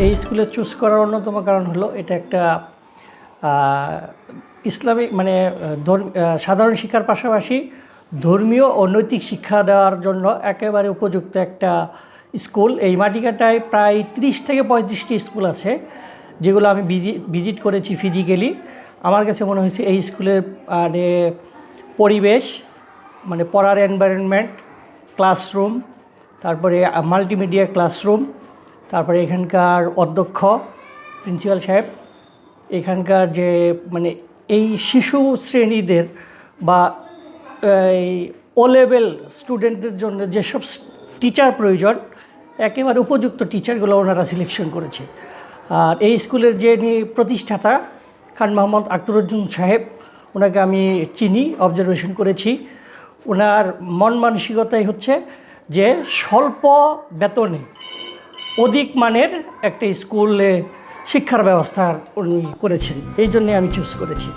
এই স্কুলে চুজ করার অন্যতম কারণ হলো এটা একটা ইসলামিক মানে ধর্ম সাধারণ শিক্ষার পাশাপাশি ধর্মীয় ও নৈতিক শিক্ষা দেওয়ার জন্য একেবারে উপযুক্ত একটা স্কুল। এই মাটিকাটায় প্রায় ত্রিশ থেকে পঁয়ত্রিশটি স্কুল আছে, যেগুলো আমি ভিজিট করেছি ফিজিক্যালি। আমার কাছে মনে হয়েছে এই স্কুলের মানে পরিবেশ মানে পড়ার এনভায়রনমেন্ট ক্লাসরুম তারপরে মাল্টিমিডিয়া ক্লাসরুম তারপরে এখানকার অধ্যক্ষ, প্রিন্সিপাল সাহেব, এখানকার যে মানে এই শিশু শ্রেণীদের বা এই ও লেভেল স্টুডেন্টদের জন্য যেসব টিচার প্রয়োজন, একেবারে উপযুক্ত টিচারগুলো ওনারা সিলেকশন করেছে। আর এই স্কুলের যে প্রতিষ্ঠাতা খান মোহাম্মদ আখতারুজ্জুন সাহেব, ওনাকে আমি চিনি অবজারভেশন করেছি। ওনার মন মানসিকতাই হচ্ছে যে স্বল্প বেতনে অধিক মানের একটা স্কুলে শিক্ষার ব্যবস্থা উনি করেছেন। এই জন্যে আমি চুজ করেছি।